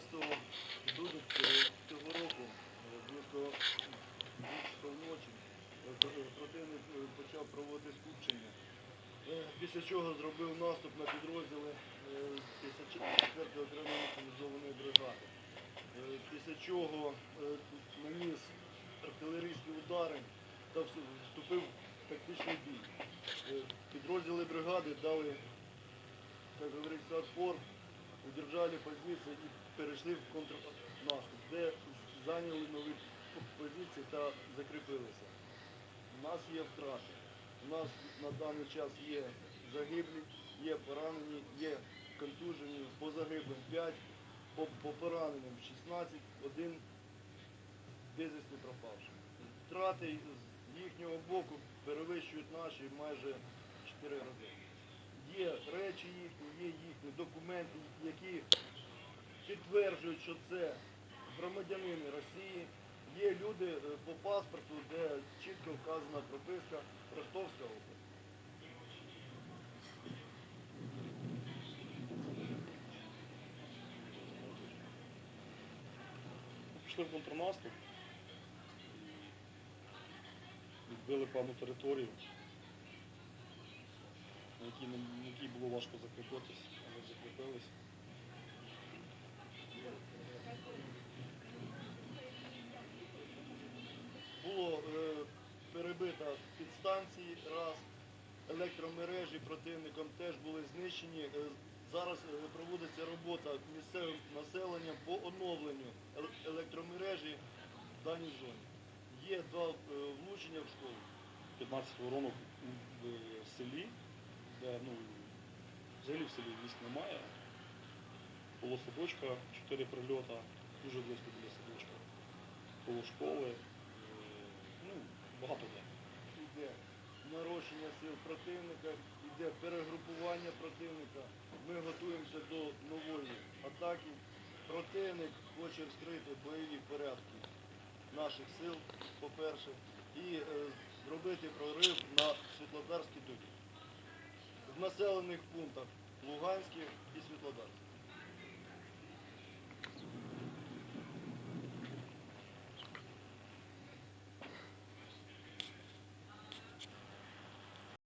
14 грудня цього року е, близько близько ночі е, противник е, почав проводити скупчення. Після чого зробив наступ на підрозділи е, 54-ї окремої механізованої бригади. Після чого наніс артилерійські удари та вступив в тактичний бій. Підрозділи бригади дали, як говориться, отпор, удержали позиції і перейшли в контрнаступ, де зайняли нові по- позиції та закріпилися. У нас є втрати. У нас на даний час є загиблі, є поранені, є контужені, по загиблим 5, по, по пораненим 16, один безвісти пропавший. Втрати з їхнього боку перевищують наші майже 4 рази. Є речі їхні, є їхні документи, які підтверджують, що це громадянини Росії. Є люди е, по паспорту, де чітко вказана прописка Ростовська область. Пішли в контрнаступ, відбили певну територію, якій, на було важко закріпитись, але закріпились. Було е, перебито підстанції раз, електромережі противником теж були знищені. Е, зараз е, проводиться робота місцевим населенням по оновленню електромережі в даній зоні. Є два е, влучення в школу. 15 воронок в в селі, де ну, взагалі в селі місць немає. Коло садочка, 4 прильота, дуже близько біля садочка. Коло школи, е, ну, багато де. Іде нарощення сил противника, іде перегрупування противника. Ми готуємося до нової атаки. Противник хоче вскрити бойові порядки наших сил, по-перше, і е, зробити прорив на Світлодарській дугі. Населених пунктах Луганських і Світлодарській.